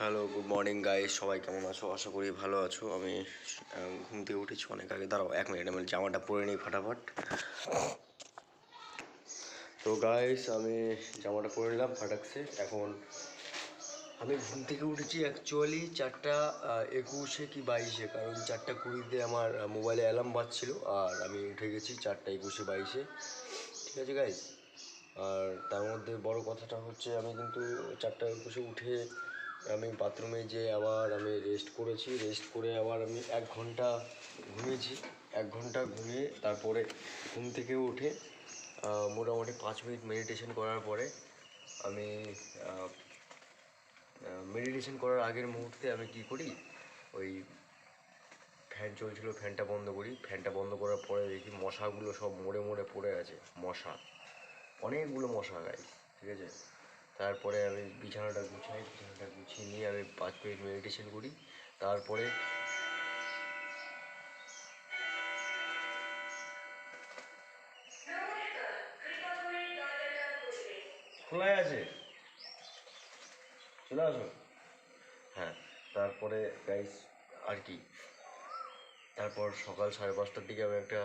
Hello good morning guys সবাই কেমন আছো? আশা করি ভালো আছো। আমি ঘুম থেকে উঠেছি অনেক আগে। দাঁড়াও, এক মিনিট আমি জামাটা পরে নিই ফাটাফাট। তো গাইস আমি জামাটা পরে নিলাম ফাটাকছে। এখন আমি ঘুম থেকে উঠেছি অ্যাকচুয়ালি চারটা একুশে কি বাইশে? কারণ চারটা কুড়িতে আমার মোবাইলে অ্যালার্ম বাজছিল। আর আমি উঠে গেছি চারটা একুশে, বাইশে। ঠিক আছে গাইস আর তার মধ্যে বড় কথাটা হচ্ছে, আমি কিন্তু চারটা একুশে উঠে আমি বাথরুমে যে আবার আমি রেস্ট করেছি রেস্ট করে আবার আমি এক ঘণ্টা ঘুমিয়েছি। এক ঘণ্টা ঘুমিয়ে তারপরে ঘুম থেকে উঠে মোটামুটি পাঁচ মিনিট মেডিটেশন করার পরে আমি মেডিটেশন করার আগের মুহূর্তে আমি কি করি? ওই ফ্যান চলছিল ফ্যানটা বন্ধ করি। ফ্যানটা বন্ধ করার পরে দেখি মশাগুলো সব মরে মরে পড়ে আছে, মশা। অনেকগুলো মশা গাই ঠিক আছে? তারপরে আমি বিছানাটা গুছাই বিছানাটা গুছিয়ে নিয়ে আমি পাঁচ মিনিট মেডিটেশন করি। তারপরে খোলাই আছে? চলে আসো। হ্যাঁ তারপরে গাইস আর কি? তারপর সকাল সাড়ে পাঁচটার দিকে আমি একটা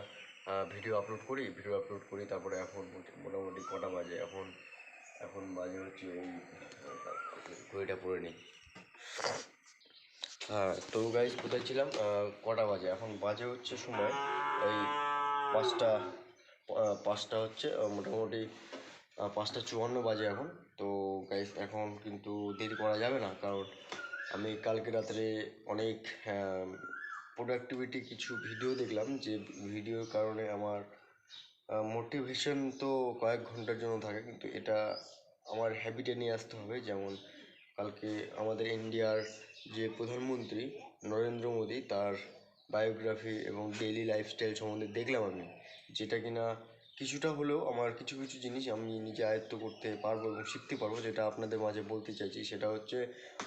ভিডিও আপলোড করি। ভিডিও আপলোড করি তারপরে এখন মোটামুটি কটা বাজে? এখন এখন বাজে হচ্ছে ওই ঘড়িটা পরে নিই। হ্যাঁ তো গাইজ কোথায় ছিলাম? কটা বাজে? এখন বাজে হচ্ছে সময় ওই পাঁচটা পাঁচটা হচ্ছে মোটামুটি পাঁচটা চুয়ান্ন বাজে এখন। তো গাইজ এখন কিন্তু দেরি করা যাবে না, কারণ আমি কালকে রাত্রে অনেক প্রোডাক্টিভিটি কিছু ভিডিও দেখলাম, যে ভিডিওর কারণে আমার মোটিভেশন তো কয়েক ঘণ্টার জন্য থাকে, কিন্তু এটা আমার হ্যাবিটে নিয়ে আসতে হবে। যেমন কালকে আমাদের ইন্ডিয়ার যে প্রধানমন্ত্রী নরেন্দ্র মোদী, তার বায়োগ্রাফি এবং ডেইলি লাইফস্টাইল সম্বন্ধে দেখলাম আমি, যেটা কিনা কিছুটা হলেও আমার কিছু কিছু জিনিস আমি নিজে আয়ত্ত করতে পারব এবং শিখতে পারব, যেটা আপনাদের মাঝে বলতে চাইছি। সেটা হচ্ছে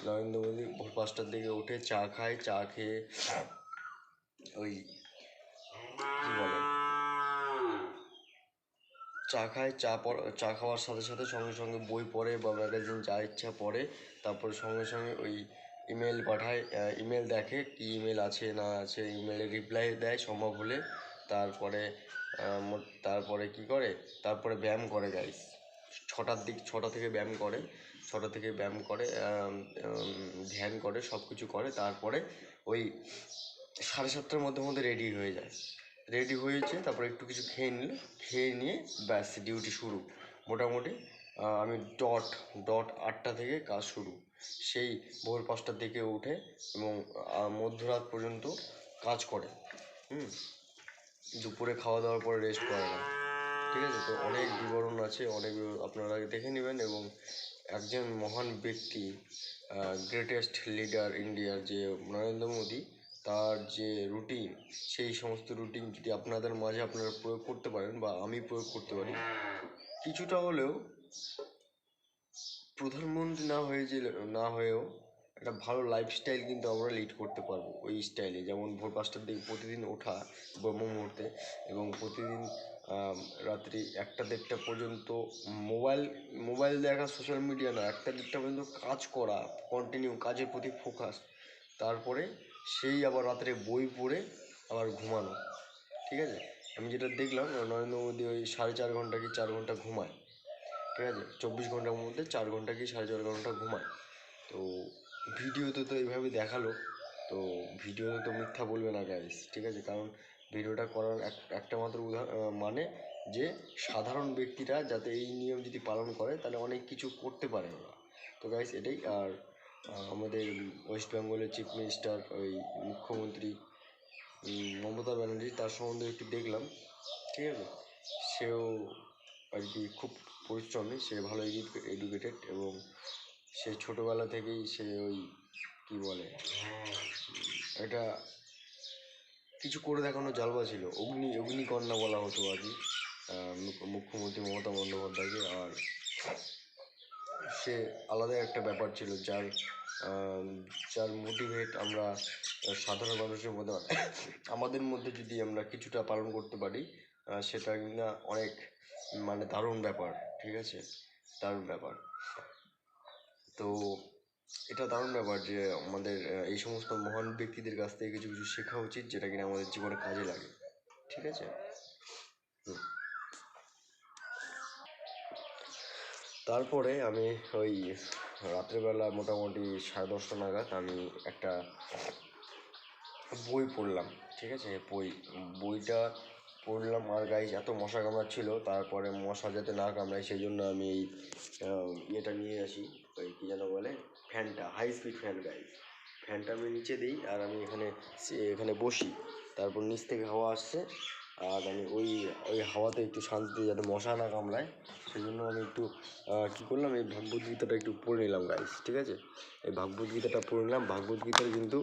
নরেন্দ্র মোদী ভোর পাঁচটার দিকে উঠে চা খায়, চা খেয়ে ওই কী বলে? চা খায়, চা পড় চা খাওয়ার সাথে সাথে সঙ্গে সঙ্গে বই পড়ে বা ম্যাগাজিন যা ইচ্ছা পড়ে, তারপরে সঙ্গে সঙ্গে ওই ইমেল পাঠায় ইমেল দেখে কি ইমেল আছে, না আছে ইমেলে রিপ্লাই দেয় সম্ভব হলে, তারপরে তারপরে কি করে, তারপরে ব্যায়াম করে গাইস ছটার দিক, ছটা থেকে ব্যায়াম করে, ছটা থেকে ব্যায়াম করে ধ্যান করে সব কিছু করে, তারপরে ওই সাড়ে সাতটার মধ্যে মধ্যে রেডি হয়ে যায়। রেডি হয়েছে, তারপরে একটু কিছু খেয়ে নিল, খেয়ে নিয়ে ব্যাস ডিউটি শুরু। মোটামুটি আমি ডট ডট আটটা থেকে কাজ শুরু। সেই ভোর পাঁচটার দিকে উঠে এবং মধ্যরাত পর্যন্ত কাজ করে। হুম, দুপুরে খাওয়া দাওয়ার পরে রেস্ট করে না। ঠিক আছে? তো অনেক বিবরণ আছে, অনেক আপনারা দেখে নেবেন এবং একজন মহান ব্যক্তি গ্রেটেস্ট লিডার ইন্ডিয়ার যে নরেন্দ্র মোদী তার যে রুটিন সেই সমস্ত রুটিন যদি আপনাদের মাঝে আপনারা প্রয়োগ করতে পারেন বা আমি প্রয়োগ করতে পারি, কিছুটা হলেও প্রধানমন্ত্রী না হয়ে যে, না হয়েও একটা ভালো লাইফস্টাইল কিন্তু আমরা লিড করতে পারব ওই স্টাইলে যেমন ভোর পাঁচটার দিকে প্রতিদিন ওঠা ব্রহ্ম মুহূর্তে এবং প্রতিদিন রাত্রি একটা দেড়টা পর্যন্ত মোবাইল মোবাইল দেখা সোশ্যাল মিডিয়া না, একটা দেড়টা পর্যন্ত কাজ করা কন্টিনিউ কাজের প্রতি ফোকাস তারপরে সেই আবার রাত্রে বই পড়ে আবার ঘুমানো, ঠিক আছে? আমি যেটা দেখলাম, নরেন্দ্র মোদী ওই সাড়ে চার ঘণ্টা কি চার ঘণ্টা ঘুমায়, ঠিক আছে? চব্বিশ ঘণ্টার মধ্যে চার ঘণ্টা কি সাড়ে চার ঘণ্টা ঘুমায়। তো ভিডিওতে তো এইভাবে দেখাল, তো ভিডিওতে তো মিথ্যা বলবে না গাইস ঠিক আছে? কারণ ভিডিওটা করার এক, একটা মাত্র উদাহরণ মানে যে সাধারণ ব্যক্তিরা যাতে এই নিয়ম যদি পালন করে, তাহলে অনেক কিছু করতে পারে ওরা। তো গাইস এটাই আর আমাদের ওয়েস্ট বেঙ্গলের চিফ মিনিস্টার, ওই মুখ্যমন্ত্রী মমতা ব্যানার্জি, তার সম্বন্ধে একটু দেখলাম, ঠিক আছে? সেও আর কি খুব পরিশ্রমী, সে ভালো এডুকেটেড এবং সে ছোটোবেলা থেকেই সে ওই কী বলে এটা কিছু করে দেখানো জালবা ছিল। অগ্নি, অগ্নিকন্যা বলা হতো আর কি মুখ্যমন্ত্রী মমতা বন্দ্যোপাধ্যায়কে আর সে আলাদা একটা ব্যাপার ছিল যার যার মোটিভেট আমরা সাধারণ মানুষের মধ্যে, আমাদের মধ্যে যদি আমরা কিছুটা পালন করতে পারি সেটা কিনা অনেক মানে দারুণ ব্যাপার, ঠিক আছে? দারুণ ব্যাপার। তো এটা দারুণ ব্যাপার যে আমাদের এই সমস্ত মহান ব্যক্তিদের কাছ থেকে কিছু কিছু শেখা উচিত, যেটা কিনা আমাদের জীবনে কাজে লাগে, ঠিক আছে? হুম। তারপরে আমি ওই রাত্রেবেলা মোটামুটি সাড়ে দশটা নাগাদ আমি একটা বই পড়লাম, ঠিক আছে? বই, বইটা পড়লাম আর গাইজ এত মশা কামড়াচ্ছিল, তারপরে মশা যাতে না কামড়ায় সেই জন্য আমি এই ইয়েটা নিয়ে আসি, ওই কী যেন বলে? ফ্যানটা হাই স্পিড ফ্যান গাইজ ফ্যানটা আমি নিচে দিই আর আমি এখানে এখানে বসি। তারপর নিচ থেকে হাওয়া আসছে আর আমি ওই ওই হাওয়াতে একটু শান্তিতে যাতে মশা না কামড়ায় সেই জন্য আমি একটু কী করলাম, এই ভাগবত গীতাটা একটু পড়ে নিলাম গাইজ ঠিক আছে? এই ভাগবত গীতাটা পড়ে নিলাম। ভাগবত গীতার কিন্তু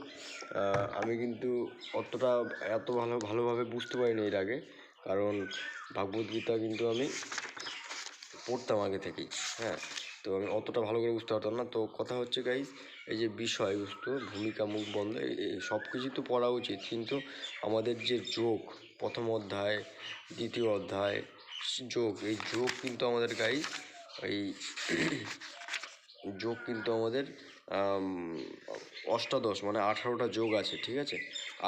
আমি কিন্তু অতটা এত ভালো, ভালোভাবে বুঝতে পারিনি এর আগে, কারণ ভাগবত গীতা কিন্তু আমি পড়তাম আগে থেকেই হ্যাঁ? তো আমি অতটা ভালো করে বুঝতে পারতাম না। তো কথা হচ্ছে গাইজ এই যে বিষয়বস্তু, ভূমিকা, মুখ বন্ধ সব কিছুই তো পড়া উচিত, কিন্তু আমাদের যে যোগ প্রথম অধ্যায়, দ্বিতীয় অধ্যায়, যোগ। এই যোগ কিন্তু আমাদের গাইজ এই যোগ কিন্তু আমাদের অষ্টাদশ মানে আঠারোটা যোগ আছে, ঠিক আছে?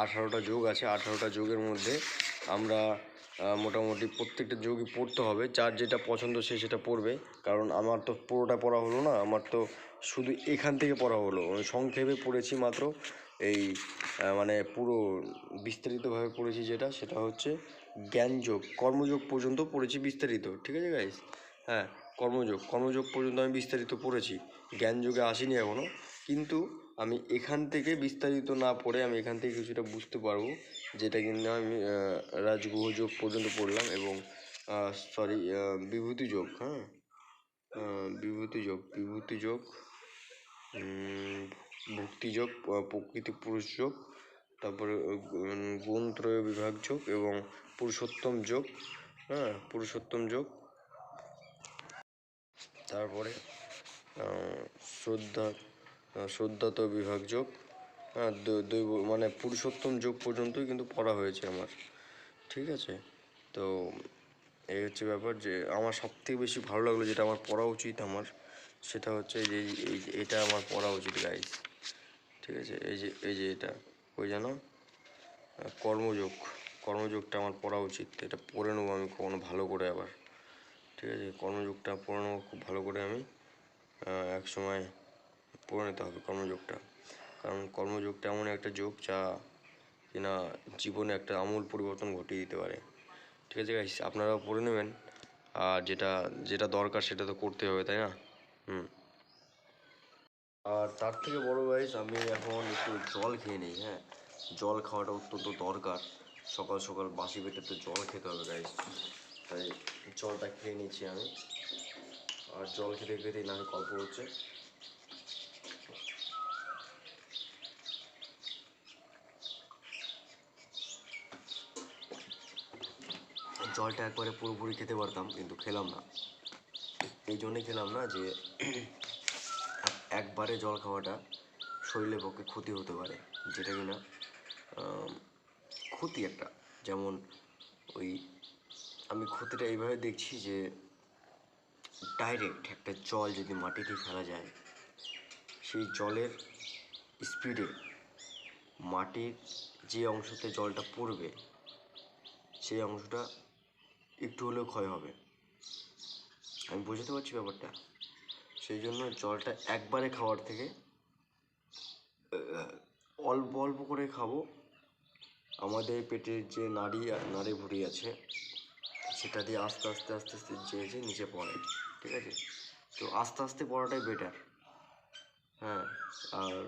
আঠারোটা যোগ আছে, আঠারোটা যোগের মধ্যে আমরা মোটামুটি প্রত্যেকটা যোগই পড়তে হবে। যার যেটা পছন্দ সে সেটা পড়বে। কারণ আমার তো পুরোটা পড়া হলো না, আমার তো শুধু এখান থেকে পড়া হলো। সংক্ষেপে পড়েছি মাত্র এই মানে পুরো বিস্তারিতভাবে পড়েছি যেটা সেটা হচ্ছে জ্ঞানযোগ। কর্মযোগ পর্যন্ত পড়েছি বিস্তারিত ঠিক আছে গাইস হ্যাঁ কর্মযোগ। কর্মযোগ পর্যন্ত আমি বিস্তারিত পড়েছি। জ্ঞানযোগে আসিনি এখনও কিন্তু আমি এখান থেকে বিস্তারিত না পড়ে আমি এখান থেকে কিছুটা বুঝতে পারব যেটা কিন্তু আমি আহ, রাজগুহ যোগ পর্যন্ত পড়লাম এবং সরি বিভূতি যোগ হ্যাঁ? বিভূতি যোগ বিভূতি যোগ ভক্তি যোগ প্রকৃতি পুরুষ যোগ তারপরে উম, গুণ ত্রয় বিভাগ যোগ এবং পুরুষোত্তম যোগ হ্যাঁ পুরুষোত্তম যোগ। তারপরে শ্রদ্ধা শ্রদ্ধাত বিভাগ যোগ হ্যাঁ দৈব মানে পুরুষোত্তম যোগ পর্যন্তই কিন্তু পড়া হয়েছে আমার ঠিক আছে? তো এই হচ্ছে ব্যাপার যে আমার সব থেকে বেশি ভালো লাগল যেটা আমার পড়া উচিত আমার সেটা হচ্ছে যে এটা আমার পড়া উচিত গাইজ ঠিক আছে, এই যে এই যে এটা, ওই যেন কর্মযোগ, কর্মযোগটা আমার পড়া উচিত, এটা পড়ে নেব আমি কখনো ভালো করে আবার, ঠিক আছে? কর্মযোগটা পড়ে নেব খুব ভালো করে আমি এক সময় পড়ে নিতে হবে কর্মযোগটা, কারণ কর্মযোগটা এমন একটা যোগ যা কিনা জীবনে একটা আমূল পরিবর্তন ঘটিয়ে দিতে পারে, ঠিক আছে আপনারাও পড়ে নেবেন, আর যেটা যেটা দরকার সেটা তো করতে হবে, তাই না? হুম। আর তার থেকে বড় গাইস আমি এখন একটু জল খেয়ে নিই হ্যাঁ? জল খাওয়াটা অত্যন্ত দরকার। সকাল সকাল বাসি পেটে তো জল খেতে হবে গাইস তাই জলটা খেয়ে নিচ্ছি আমি। আর জল খেতে খেতেই না হয় গল্প হচ্ছে। জলটা একবারে পুরোপুরি খেতে পারতাম, কিন্তু খেলাম না। এই জন্যে খেলাম না যে একবারে জল খাওয়াটা শরীরের পক্ষে ক্ষতি হতে পারে, যেটা কিনা ক্ষতি একটা। যেমন ওই আমি ক্ষতিটা এইভাবে দেখছি যে ডাইরেক্ট একটা জল যদি মাটিতে ফেলা যায়, সেই জলের স্পিডে মাটির যে অংশতে জলটা পড়বে, সেই অংশটা একটু হলেও ক্ষয় হবে। আমি বোঝাতে পারছি ব্যাপারটা? সেই জন্য জলটা একবারে খাওয়ার থেকে অল্প অল্প করে খাব। আমাদের পেটের যে নাড়ি নাড়ি ভুঁড়ি আছে, সেটা দিয়ে আস্তে আস্তে আস্তে আস্তে যেয়ে যে নিচে পড়ে, ঠিক আছে? তো আস্তে আস্তে পড়াটাই বেটার হ্যাঁ আর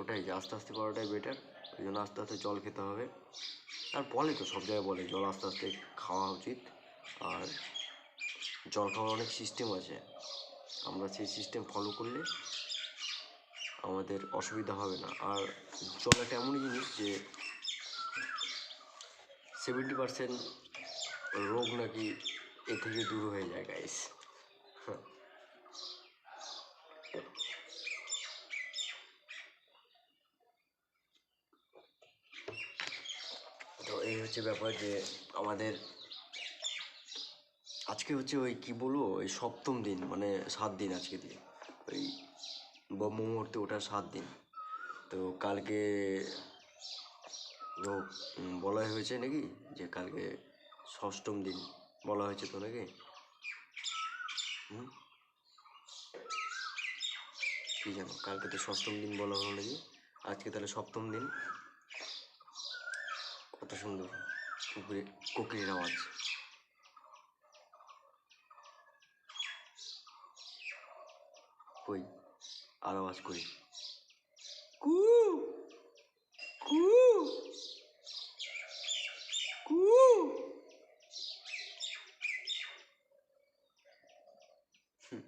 ওটাই যে আস্তে আস্তে পড়াটাই বেটার ওই জন্য আস্তে আস্তে জল খেতে হবে। আর বলে তো, সব জায়গায় বলে, জল আস্তে আস্তে খাওয়া উচিত। আর জল খাওয়ার অনেক সিস্টেম আছে। আমরা সেই সিস্টেম ফলো করলে আমাদের অসুবিধা হবে না। আর জল একটা এমনই জিনিস যে সেভেন্টি পার্সেন্ট রোগ নাকি এ থেকে দূর হয়ে যায় গাইস তো এই হচ্ছে ব্যাপার যে আমাদের আজকে হচ্ছে ওই কি বলব, ওই সপ্তম দিন মানে সাত দিন আজকে দিয়ে। ওই ব্রহ্ম মুহূর্তে ওঠার সাত দিন। তো কালকে বলা হয়েছে নাকি যে কালকে ষষ্ঠম দিন বলা হয়েছে তো নাকি? কি জানো, কালকে তো ষষ্ঠম দিন বলা হলো নাকি? আজকে তাহলে সপ্তম দিন। কত সুন্দর কুকুরের কোকিলের আওয়াজ। কই আর আওয়াজ করি কু কু কু হুম।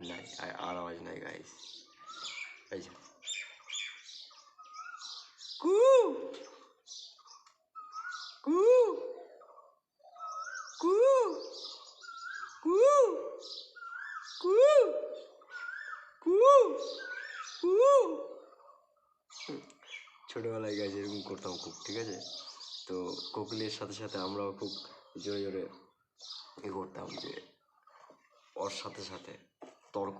নাই আর আর আওয়াজ নাই গাইস এই যে কু কু কু কু কু কু কু ছোটোবেলায় গাছ এরকম করতাম খুব, ঠিক আছে? তো কোকিলের সাথে সাথে আমরাও খুব জোরে জোরে এ করতাম যে ওর সাথে সাথে তর্ক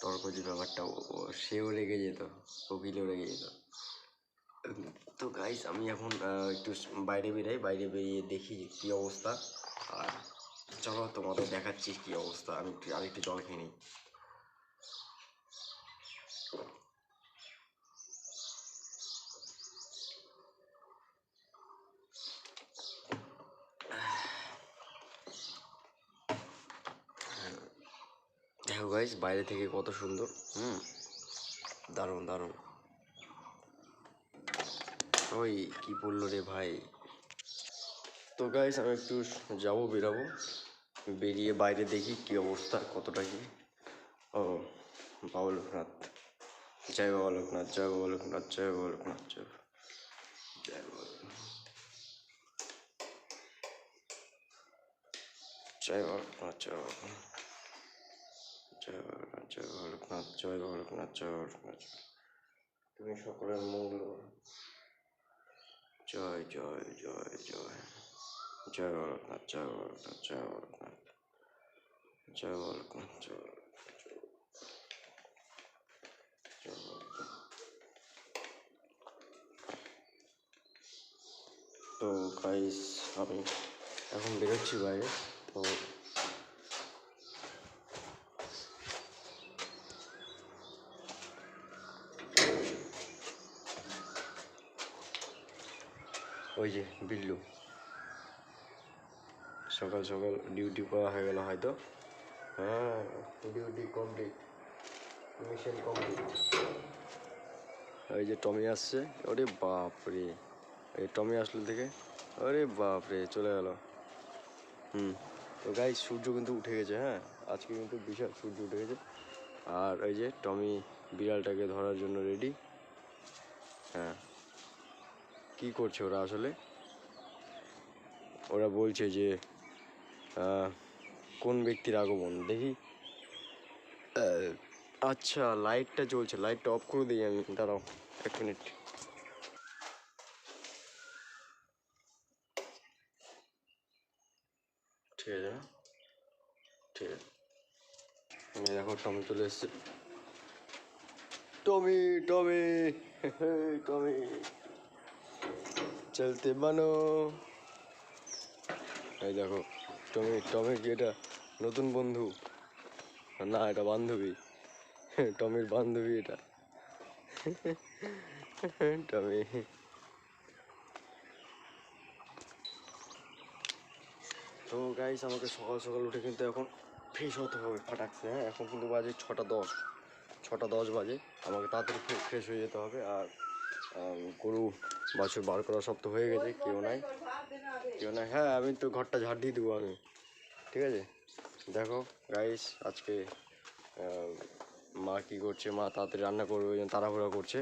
তর্ক যে ব্যাপারটা সেও রেগে যেত, কোকিলেও রেগে যেত। তো গাইস আমি এখন একটু বাইরে বেরাই, বাইরে বেরিয়ে দেখি যে কী অবস্থা। আর চলো তোমাদের দেখাচ্ছি কী অবস্থা, আমি একটু, আরেকটু জল খেয়ে নিই। দেখো গাইস বাইরে থেকে কত সুন্দর, হুম, দারুণ দারুণ ওই কি পড়ল রে ভাই তো গাইস আমি একটু যাব, বেরাবো, বেরিয়ে বাইরে দেখি কি অবস্থা, কতটা কি ও, বাবা লোকনাথ জয় বাবা লোকনাথ, জয় বাবা লোকনাথ, জয় বাবা লোকনাথ, জয় জয় বাবা। জয় বাবা লোকনাথ, জয় বাবা। জয় বাবা লোকনাথ জয় বাবা জয় বাবা লোকনাথ জয় বাবা লোকনাথ তুমি সকলের মঙ্গল জয় জয় জয় জয় জয় বাবা লোকনাথ জয় বাবা লোকনাথ জয় বাবা জয় বাবা জয়। তো গাইস আমি এখন বেরোচ্ছি বাইরে তো ওই যে বিল্লু। সকাল সকাল ডিউটি করা হয়ে গেল হয়তো। হ্যাঁ ডিউটি কমপ্লিট মিশন কমপ্লিট ওই যে টমি আসছে। ওরে বাপ রে এই টমি আসলো থেকে আরে বাপ রে চলে গেল। হুম, তো গাই সূর্য কিন্তু উঠে গেছে হ্যাঁ? আজকে কিন্তু বিশাল সূর্য উঠে গেছে। আর ওই যে টমি বিড়ালটাকে ধরার জন্য রেডি হ্যাঁ। কি করছে ওরা আসলে? ওরা বলছে যে কোন ব্যক্তির আগমন? দেখি। আচ্ছা লাইটটা চলছে লাইটটা অফ করে দিই আমি। দাঁড়াও, এক মিনিট। ঠিক আছে ঠিক আছে। দেখো, টমি চলে এসছে। Tommy Tommy Tommy. চলতে মানো এই দেখো, টমি টমি কি এটা নতুন বন্ধু? না, এটা বান্ধবী। টমির বান্ধবী এটা। টমি। তো গাইস আমাকে সকাল সকাল উঠে কিন্তু এখন ফ্রেশ হতে হবে ফাটাকছে হ্যাঁ? এখন কিন্তু বাজে ছটা দশ। ছটা দশ বাজে। আমাকে তাড়াতাড়ি ফ্রেশ হয়ে যেতে হবে আর গরু বাছুর বার করা সব তো হয়ে গেছে কেউ নাই। কেউ নাই। হ্যাঁ আমি তো ঘরটা ঝাড় দিয়ে দেবো আমি ঠিক আছে? দেখো গাইস আজকে মা কী করছে? মা তাড়াতাড়ি রান্না করবে ওই জন্য তাড়াহুড়া করছে।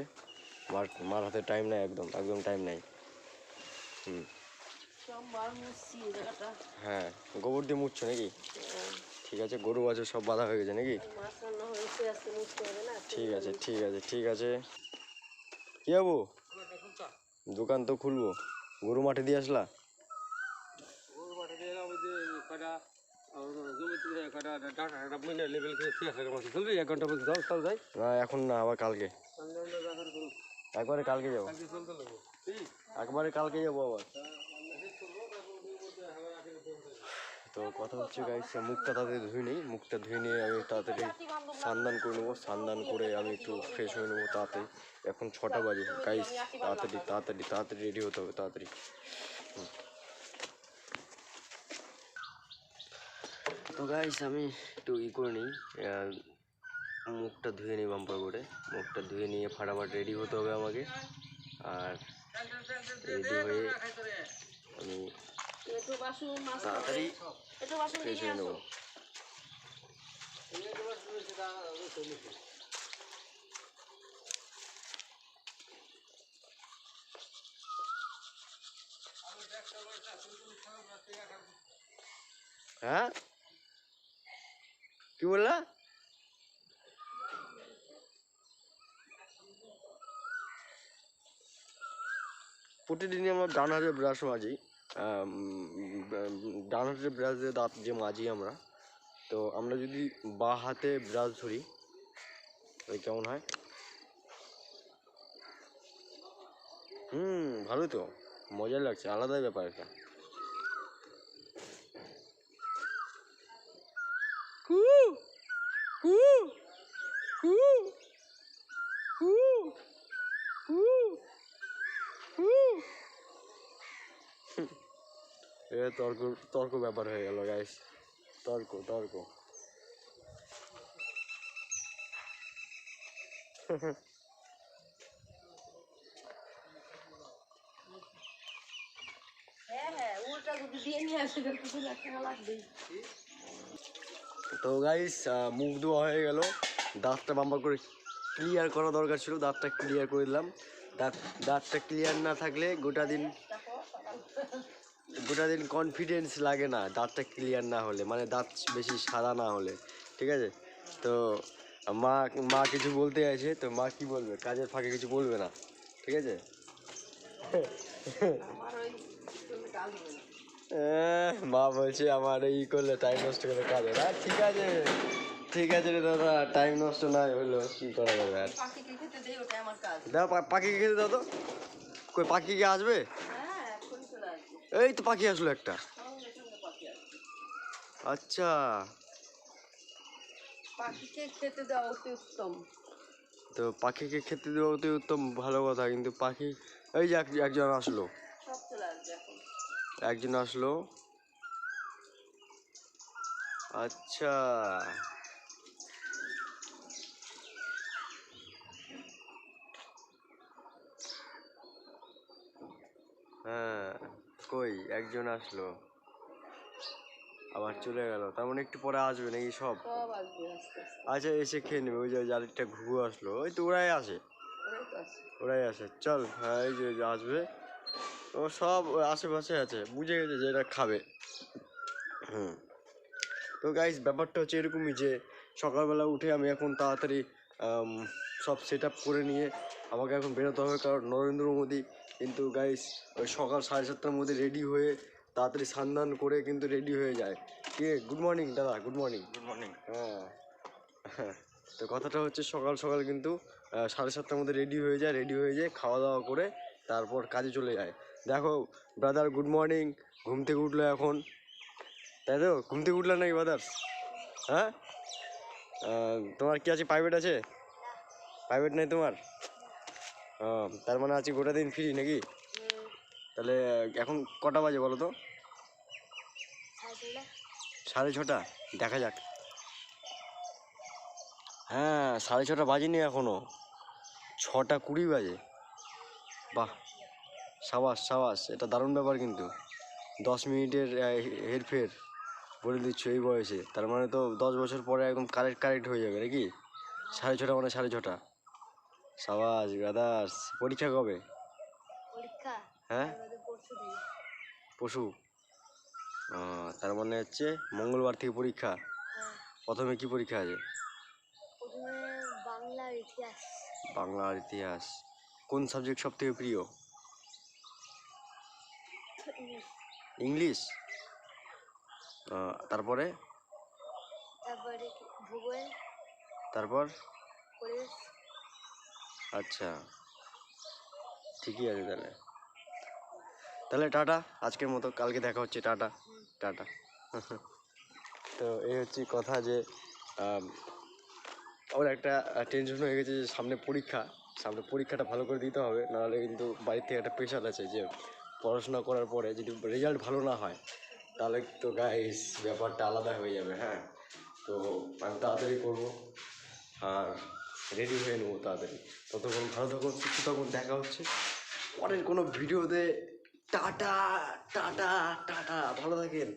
মার মার হাতে টাইম নেই একদম একদম টাইম নেই। হুম। হ্যাঁ গোবর দিয়ে মুছছো নাকি? ঠিক আছে গরু বাছুর সব বাঁধা হয়ে গেছে নাকি? ঠিক আছে ঠিক আছে ঠিক আছে। কি যাব দোকান তো খুলবো। গরু মাঠে দিয়ে আসলা? গরু মাঠে দিয়ে এলাম যে কটা এখন না আবার কালকে। একবারে কালকে যাব। একবারে কালকে যাব আবার। তো কথা হচ্ছে গাইস মুখটা তাড়াতাড়ি ধুয়ে নিই। মুখটা ধুয়ে নিয়ে আমি তাড়াতাড়ি স্নান করে নেব। স্নান করে আমি একটু ফ্রেশ হয়ে নেব তাড়াতাড়ি। এখন ছটা বাজে। গাইস তাড়াতাড়ি তাড়াতাড়ি তাড়াতাড়ি রেডি হতে হবে, তাড়াতাড়ি। তো গাইস আমি একটু ই করে নিই। মুখটা ধুয়ে নিই বাম্পার করে। মুখটা ধুয়ে নিয়ে ফাটাফাট রেডি হতে হবে আমাকে। আর রেডি হয়ে আমি তাড়াতাড়ি ফ্রেশ হয়ে নেব। হ্যাঁ? কি বললা? প্রতিদিনই আমরা ডান হাতে ব্রাশ মাজি। ডান হাতে ব্রাশ দিয়ে দাঁত, যে মাজি আমরা, তো আমরা যদি বা হাতে ব্রাশ ধরি, ওই কেমন হয়? হুম, ভালোই তো মজা লাগছে, আলাদাই ব্যাপার এটা। কু কু কু কু কু তর্ক তর্ক ব্যাপার হয়ে গেল গাইস তর্ক তর্ক। হ্যাঁ হ্যাঁ তো গাইস মুখ ধোয়া হয়ে গেল। দাঁতটা বাম্পার করে ক্লিয়ার করা দরকার ছিল দাঁতটা ক্লিয়ার করে দিলাম। দাঁত দাঁতটা ক্লিয়ার না থাকলে গোটা দিন গোটা দিন কনফিডেন্স লাগে না দাঁতটা ক্লিয়ার না হলে মানে দাঁত বেশি সাদা না হলে ঠিক আছে? তো মা মা কিছু বলতে আছে তো মা কি বলবে? কাজের ফাঁকে কিছু বলবে না ঠিক আছে? মা বলছে আমার এই করলে টাইম নষ্ট করে কাজ না ঠিক আছে ঠিক আছে রে দাদা টাইম নষ্ট নাই হলো কি করা যাবে আর? পা- পাখিকে খেতে দাও তো। কই পাখি কি আসবে হ্যাঁ এক্ষুনি চলে আসবে এই তো পাখি আসলো একটা। আচ্ছা। পাখিকে খেতে দেওয়া অতি উত্তম। তো পাখিকে খেতে দেওয়া অতি উত্তম ভালো কথা। কিন্তু পাখি এই যে এক- একজন আসলো। একজন আসলো। আচ্ছা। হ্যাঁ। কই? একজন আসলো। আবার চলে গেল। তার মানে একটু পরে আসবে নাকি সব? আচ্ছা এসে খেয়ে নেবে। ওই যে আরেকটা ঘুঘু আসলো। ওই তো ওরাই আসে। ওরাই আসে। চল হ্যাঁ এই যে আসবে। ও সব আশেপাশে আছে। বুঝে গেছে যে এটা খাবে। হুম। তো গাইস ব্যাপারটা হচ্ছে এরকমই যে সকালবেলা উঠে আমি এখন তাড়াতাড়ি সব সেট আপ করে নিয়ে আমাকে এখন বেরোতে হবে কারণ নরেন্দ্র মোদী কিন্তু গাইস ওই সকাল সাড়ে সাতটার মধ্যে রেডি হয়ে তাড়াতাড়ি স্নান করে কিন্তু রেডি হয়ে যায়। কে? গুড মর্নিং দাদা গুড মর্নিং গুড মর্নিং হ্যাঁ। হ্যাঁ। তো কথাটা হচ্ছে সকাল সকাল কিন্তু সাড়ে সাতটার মধ্যে রেডি হয়ে যায় রেডি হয়ে যায় খাওয়া দাওয়া করে তারপর কাজে চলে যায়। দেখো ব্রাদার গুড মর্নিং ঘুম থেকে উঠল এখন। তাই তো? ঘুম থেকে উঠলে নাকি ব্রাদার হ্যাঁ? তোমার কি আছে প্রাইভেট আছে? প্রাইভেট নেই তোমার? তার মানে আজকে গোটা দিন ফ্রি নাকি? তাহলে এখন কটা বাজে বলো তো? সাড়ে ছটা। দেখা যাক। হ্যাঁ সাড়ে ছটা বাজেনি এখনও। ছটা কুড়ি বাজে। বাহ, সাবাস সাবাস, এটা দারুণ ব্যাপার কিন্তু। দশ মিনিটের হেরফের বলে দিচ্ছ এই বয়সে। তার মানে তো দশ বছর পরে একদম কারেক্ট কারেক্ট হয়ে যাবে নাকি? সাড়ে ছটা মানে সাড়ে ছটা। সাবাস ব্রাদার্স পরীক্ষা কবে? পরীক্ষা। হ্যাঁ? পশু তার মানে হচ্ছে মঙ্গলবার থেকে পরীক্ষা? হ্যাঁ। প্রথমে কি পরীক্ষা আছে? বাংলার ইতিহাস। বাংলা আর ইতিহাস। কোন সাবজেক্ট সব থেকে প্রিয়? ইংলিশ। তারপরে? তারপরে ভূগোল। তারপর? পরিবেশ। আচ্ছা। ঠিকই আছে তাহলে। তাহলে টাটা আজকের মতো কালকে দেখা হচ্ছে টাটা টাটা। তো এই হচ্ছে কথা যে আম, আমার একটা টেনশন হয়ে গেছে যে সামনে পরীক্ষা সামনে পরীক্ষাটা ভালো করে দিতে হবে নাহলে কিন্তু বাড়ির থেকে একটা প্রেশার আছে যে পড়াশোনা করার পরে যদি রেজাল্ট ভালো না হয় তাহলে তো গাইস ব্যাপারটা আলাদা হয়ে যাবে হ্যাঁ? তো আমি তাড়াতাড়ি করব আর রেডি হয়ে নেব তাড়াতাড়ি। ততক্ষণ ভালো থাকুন সুস্থ থাকুন দেখা হচ্ছে পরের কোনো ভিডিওতে। টাটা টাটা টাটা, ভালো থাকেন।